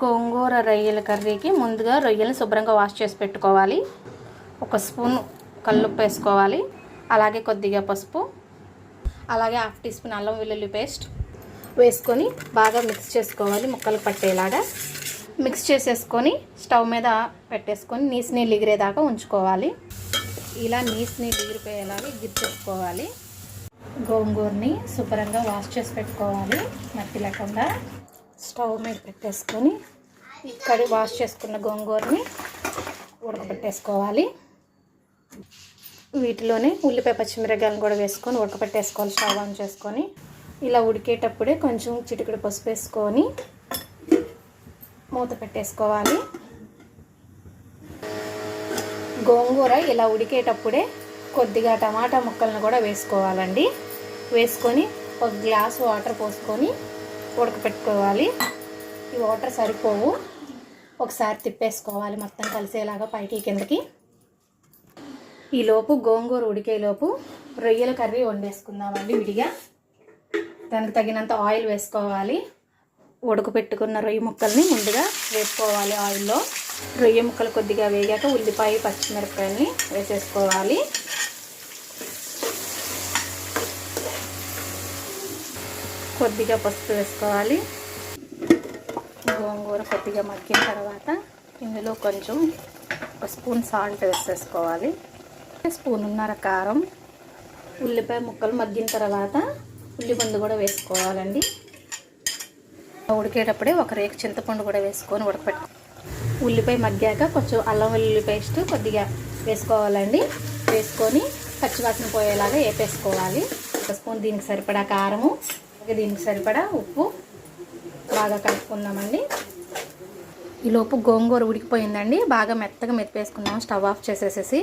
గోంగూర రొయ్యల కర్రీకి ముందుగా రొయ్యలు శుభ్రంగా వాష్ చేసి పెట్టుకోవాలి. ఒక స్పూన్ కల్లుప్పు వేసుకోవాలి. అలాగే కొద్దిగా పసుపు అలాగే హాఫ్ టీ స్పూన్ అల్లం వెల్లుల్లి పేస్ట్ వేసుకొని బాగా మిక్స్ చేసుకోవాలి ముక్కలు పట్టేలాగా. మిక్స్ చేసేసుకొని స్టవ్ మీద పెట్టేసుకొని నీసు నీళ్ళు ఎగిరేదాకా ఉంచుకోవాలి. ఇలా నీసు నీళ్ళు ఎగిరిపోయేలాగా గిచ్చేసుకోవాలి గోంగూరని శుభ్రంగా వాష్ చేసి పెట్టుకోవాలి. మట్టి లేకుండా. స్టవ్ మీద పెట్టేసుకొని ఇక్కడ వాష్ చేసుకున్న గోంగూరని ఉడకబెట్టేసుకోవాలి. వీటిలోనే ఉల్లిపాయ పచ్చిమిరకాయలను కూడా వేసుకొని ఉడకబెట్టేసుకోవాలి స్టవ్ ఆన్ చేసుకొని. ఇలా ఉడికేటప్పుడే కొంచెం చిటికెడు పసుపు వేసుకొని మూత పెట్టేసుకోవాలి. గోంగూర ఇలా ఉడికేటప్పుడే కొద్దిగా టమాటా ముక్కలను కూడా వేసుకోవాలండి. వేసుకొని ఒక గ్లాస్ వాటర్ పోసుకొని ఉడకపెట్టుకోవాలి ఈ వాటర్ సరిపోవు. ఒకసారి తిప్పేసుకోవాలి మొత్తం కలిసేలాగా పైకి కిందకి. ఈలోపు గోంగూర ఉడికేలోపు రొయ్యల కర్రీ వండేసుకుందామండి విడిగా. దానికి తగినంత ఆయిల్ వేసుకోవాలి. ఉడకపెట్టుకున్న రొయ్య ముక్కల్ని ముందుగా వేసుకోవాలి ఆయిల్లో. రొయ్య ముక్కలు కొద్దిగా వేగాక ఉల్లిపాయ పచ్చిమిరపకాయని వేసేసుకోవాలి. కొద్దిగా పసుపు వేసుకోవాలి. గోంగూర కొద్దిగా మగ్గిన తర్వాత ఇందులో కొంచెం ఒక స్పూన్ సాల్ట్ వేసేసుకోవాలి. స్పూన్నర కారం ఉల్లిపాయ ముక్కలు మగ్గిన తర్వాత ఉల్లిపండు కూడా వేసుకోవాలండి. ఉడికేటప్పుడే ఒక రేకు చింతపండు కూడా వేసుకొని ఉడకపెట్టు ఉల్లిపాయ మగ్గాక కొంచెం అల్లం వెల్లుల్లి పేస్ట్ కొద్దిగా వేసుకోవాలండి. వేసుకొని పచ్చివాసన పోయేలాగా వేపేసుకోవాలి ఒక స్పూన్ దీనికి సరిపడా కారము దీనికి సరిపడా ఉప్పు బాగా కలుపుకుందామండి. ఈలోపు గోంగూర ఉడికిపోయిందండి. బాగా మెత్తగా మెత్తిపేసుకున్నాము స్టవ్ ఆఫ్ చేసేసేసి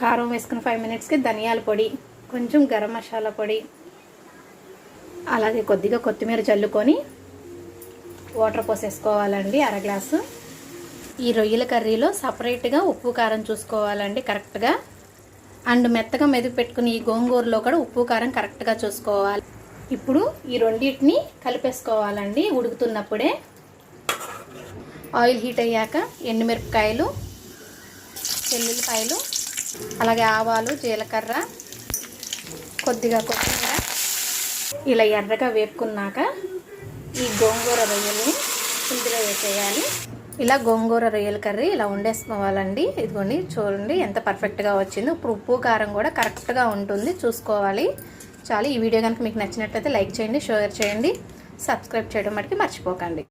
కారం వేసుకున్న ఫైవ్ మినిట్స్కి ధనియాల పొడి కొంచెం గరం మసాలా పొడి అలాగే కొద్దిగా కొత్తిమీర చల్లుకొని వాటర్ పోసేసుకోవాలండి అర గ్లాసు. ఈ రొయ్యల కర్రీలో సపరేట్గా ఉప్పు కారం చూసుకోవాలండి కరెక్ట్గా అండ్ మెత్తగా మెదిపి పెట్టుకుని ఈ గోంగూరలో కూడా ఉప్పు కారం కరెక్ట్గా చూసుకోవాలి. ఇప్పుడు ఈ రెండింటిని కలిపేసుకోవాలండి. ఉడుకుతున్నప్పుడే ఆయిల్ హీట్ అయ్యాక ఎండుమిరపకాయలు వెల్లుల్లిపాయలు అలాగే ఆవాలు జీలకర్ర కొద్దిగా కొత్తిమీర. ఇలా ఎర్రగా వేపుకున్నాక ఈ గోంగూర రొయ్యల్ని ఇందులో వేసేయాలి. ఇలా గోంగూర రొయ్యల కర్రీ ఇలా వండేసుకోవాలండి. ఇదిగోండి చూడండి ఎంత పర్ఫెక్ట్గా వచ్చిందో. ఇప్పుడు ఉప్పు కారం కూడా కరెక్ట్గా ఉంటుంది. చూసుకోవాలి. చాలు. ఈ వీడియో కనుక మీకు నచ్చినట్లయితే లైక్ చేయండి షేర్ చేయండి సబ్స్క్రైబ్ చేయడం మటుకు మర్చిపోకండి.